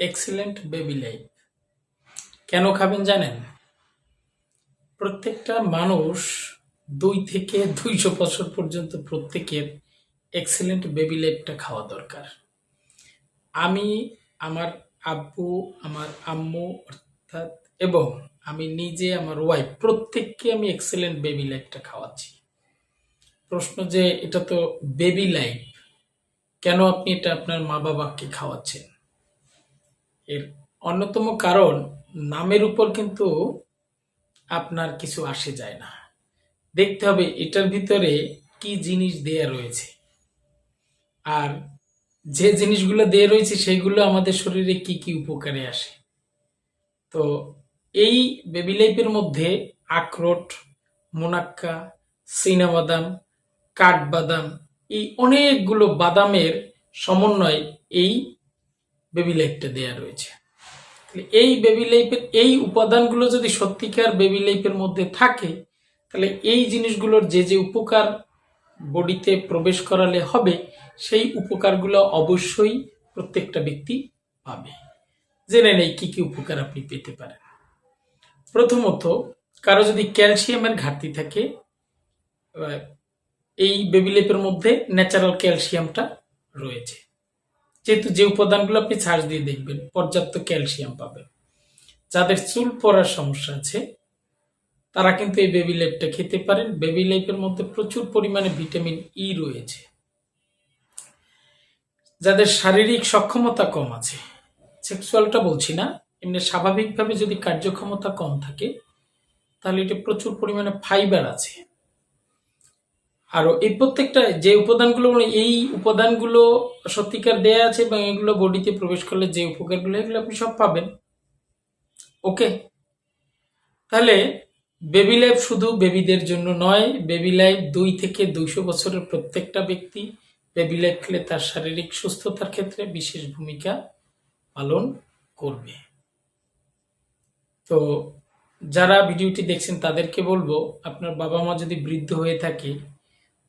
Excellent baby life কেন খাবেন জানেন? প্রত্যেকটা মানুষ দুই থেকে দুইশো বছর পর্যন্ত প্রত্যেকের এক্সিলেন্ট বেবি লাইফটা খাওয়া দরকার। আমি, আমার আব্বু, আমার আম্মু, অর্থাৎ এবং আমি নিজে, আমার ওয়াইফ প্রত্যেককে আমি এক্সেলেন্ট বেবি লাইফটা খাওয়াচ্ছি। প্রশ্ন যে, এটা তো বেবি লাইফ কেন আপনি এটা আপনার মা বাবাকে খাওয়াচ্ছেন? এর অন্যতম কারণ, নামের উপর কিন্তু আপনার কিছু আসে যায় না। দেখতে হবে এটার ভিতরে কি জিনিস দেয়া রয়েছে। আর যে জিনিসগুলো দেয়া রয়েছে সেগুলো আমাদের শরীরে কি কি উপকারে আসে। তো এই বেবি লাইফের মধ্যে আখরোট, মোনাক্কা, চীনাবাদাম, কাঠবাদাম, এই অনেকগুলো বাদামের সমন্বয় এই বেবি লাইফটা দেয়া রয়েছে। তাহলে এই বেবি লাইফের এই উপাদানগুলো যদি সত্যিকার বেবি লাইফের মধ্যে থাকে, তাহলে এই জিনিসগুলোর যে যে উপকার বডিতে প্রবেশ করালে হবে, সেই উপকারগুলো অবশ্যই প্রত্যেকটা ব্যক্তি পাবে। জেনে নেই কি কি উপকার আপনি পেতে পারেন। প্রথমত, কারও যদি ক্যালসিয়ামের ঘাটতি থাকে এই বেবি লেপের মধ্যে ন্যাচারাল ক্যালসিয়ামটা রয়েছে। যেহেতু যে উপাদানগুলো আপনি ছাড় দিয়ে দেখবেন, পর্যাপ্ত ক্যালসিয়াম পাবেন। যাদের চুল পড়ার সমস্যা আছে, তারা কিন্তু এই বেবি লেপটা খেতে পারেন। বেবি লেপের মধ্যে প্রচুর পরিমাণে ভিটামিন ই রয়েছে। যাদের শারীরিক সক্ষমতা কম আছে সেক্সুয়ালটা বলছি না, এমনি স্বাভাবিকভাবে যদি কার্যক্ষমতা কম থাকে, তাহলে এটা প্রচুর পরিমাণে ফাইবার আছে। আরও এই প্রত্যেকটা যে উপাদানগুলো এই উপাদানগুলো সত্যিকার দেয়া আছে এবং এগুলো বডিতে প্রবেশ করলে যে উপকারগুলো, এগুলো আপনি সব পাবেন। ওকে? তাহলে বেবি লাইফ শুধু বেবিদের জন্য নয় বেবি লাইফ দুই থেকে দুইশো বছরের প্রত্যেকটা ব্যক্তি বেবি লাইফ খেলে তার শারীরিক সুস্থতার ক্ষেত্রে বিশেষ ভূমিকা পালন করবে। তো যারা ভিডিওটি দেখছেন তাদেরকে বলব, আপনার বাবা মা যদি বৃদ্ধ হয়ে থাকে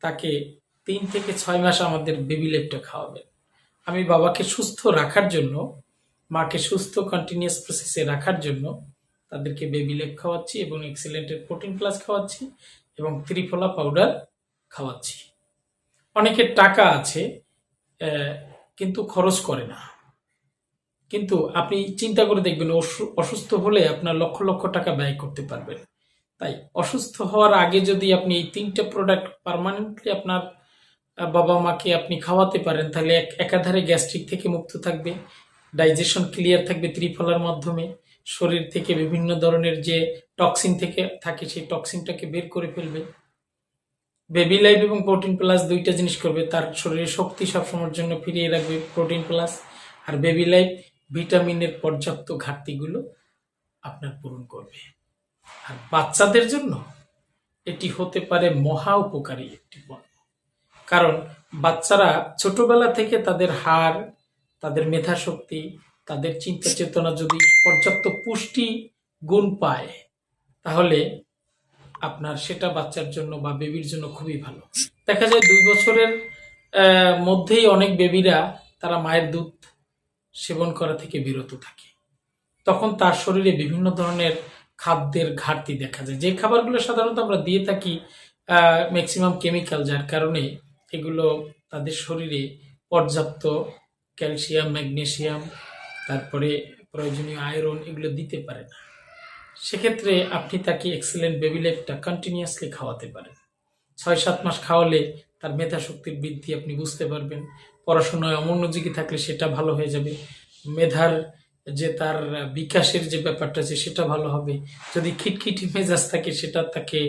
তাকে তিন থেকে ছয় মাস আমাদের বেবি লেপটা খাওয়াবেন আমি বাবাকে সুস্থ রাখার জন্য, মাকে সুস্থ কন্টিনিউয়াস প্রসেসে রাখার জন্য তাদেরকে বেবি লেপ খাওয়াচ্ছি এবং এক্সিলেন্টের প্রোটিন প্লাস খাওয়াচ্ছি এবং ত্রিফলা পাউডার খাওয়াচ্ছি। অনেকের টাকা আছে কিন্তু খরচ করে না। কিন্তু আপনি চিন্তা করে দেখবেন, অসু- অসুস্থ হলে আপনার লক্ষ লক্ষ টাকা ব্যয় করতে পারবেন। তাই অসুস্থ হওয়ার আগে যদি আপনি এই তিনটে প্রোডাক্ট পার্মানেন্টলি আপনার বাবা মাকে আপনি খাওয়াতে পারেন, তাহলে এক, একাধারে গ্যাস্ট্রিক থেকে মুক্ত থাকবে ডাইজেশন ক্লিয়ার থাকবে ত্রিফলার মাধ্যমে, শরীর থেকে বিভিন্ন ধরনের যে টক্সিন থেকে, থাকে সেই টক্সিনটাকে বের করে ফেলবে। বেবি লাইফ এবং প্রোটিন প্লাস দুইটা জিনিস করবে, তার শরীরে শক্তি সবসময়ের জন্য ফিরিয়ে রাখবে প্রোটিন প্লাস আর বেবি লাইফ ভিটামিনের পর্যাপ্ত ঘাটতিগুলো আপনার পূরণ করবে। আর বাচ্চাদের জন্য এটি হতে পারে মহা উপকারী একটি পণ্য। কারণ বাচ্চারা ছোটবেলা থেকে তাদের হার তাদের মেধা শক্তি তাদের চিন্তা চেতনা যদি পর্যাপ্ত পুষ্টি গুণ পায়, তাহলে আপনার সেটা বাচ্চার জন্য বা বেবির জন্য খুবই ভালো। দেখা যায় দুই বছরের মধ্যেই অনেক বেবিরা তারা মায়ের দুধ সেবন করা থেকে বিরত থাকে। তখন তার শরীরে বিভিন্ন ধরনের খাদ্যের ঘাটতি দেখা যায়। যে খাবারগুলো সাধারণত আমরা দিয়ে থাকি ম্যাক্সিমাম কেমিক্যাল যার কারণে এগুলো তাদের শরীরে পর্যাপ্ত ক্যালসিয়াম ম্যাগনেসিয়াম তারপরে প্রয়োজনীয় আয়রন এগুলো দিতে পারে না। সেক্ষেত্রে আপনি তাকে এক্সেলেন্ট বেবি লাইফটা কন্টিনিউয়াসলি খাওয়াতে পারেন। ছয় সাত মাস খাওয়ালে তার মেধা শক্তির বৃদ্ধি আপনি বুঝতে পারবেন। পড়াশোনায় অমনোযোগী থাকলে সেটা ভালো হয়ে যাবে। মেধার যে তার বিকাশের যে ব্যাপারটা আছে সেটা ভালো হবে। যদি খিটখিটি মেজাজ থাকে সেটা তাকে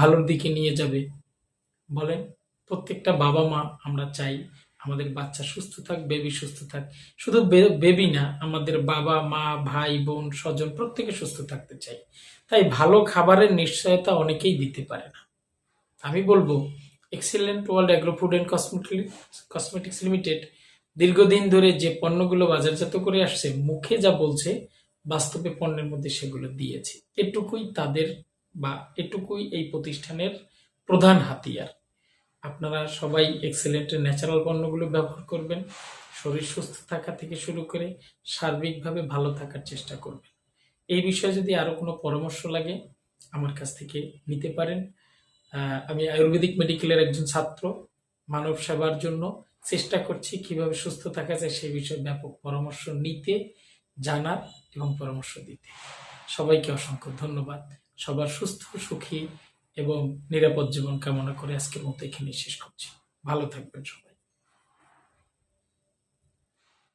ভালোর দিকে নিয়ে যাবে। বলেন, প্রত্যেকটা বাবা মা আমরা চাই আমাদের বাচ্চা সুস্থ থাক বেবি সুস্থ থাক। শুধু বেবি না, আমাদের বাবা মা ভাই, বোন, স্বজন প্রত্যেকে সুস্থ থাকতে চাই। তাই ভালো খাবারের নিশ্চয়তা অনেকেই দিতে পারে না। আমি বলব excellent world agro food and cosmetics limited দীর্ঘদিন ধরে যে পণ্যগুলো বাজারজাত করে আসছে, মুখে যা বলছে, বাস্তবে পণ্যের মধ্যে সেগুলো দিয়েছে। এটুকুই তাদের বা এটুকুই এই প্রতিষ্ঠানের প্রধান হাতিয়ার। আপনারা সবাই এক্সেলেন্টের ন্যাচারাল পণ্যগুলো ব্যবহার করবেন, শরীর সুস্থ থাকা থেকে শুরু করে সার্বিকভাবে ভালো থাকার চেষ্টা করবেন। এই বিষয়ে যদি আরও কোনো পরামর্শ লাগে, আমার কাছ থেকে নিতে পারেন। আমি আয়ুর্বেদিক মেডিকেলের একজন ছাত্র, মানব সেবার জন্য চেষ্টা করছি কীভাবে সুস্থ থাকা যায় সেই বিষয়ে ব্যাপক পরামর্শ নিতে, জানার এবং পরামর্শ দিতে। সবাইকে অসংখ্য ধন্যবাদ। সবার সুস্থ, সুখী এবং নিরাপদ জীবন কামনা করে আজকের মতো এখানে শেষ করছি। ভালো থাকবেন সবাই।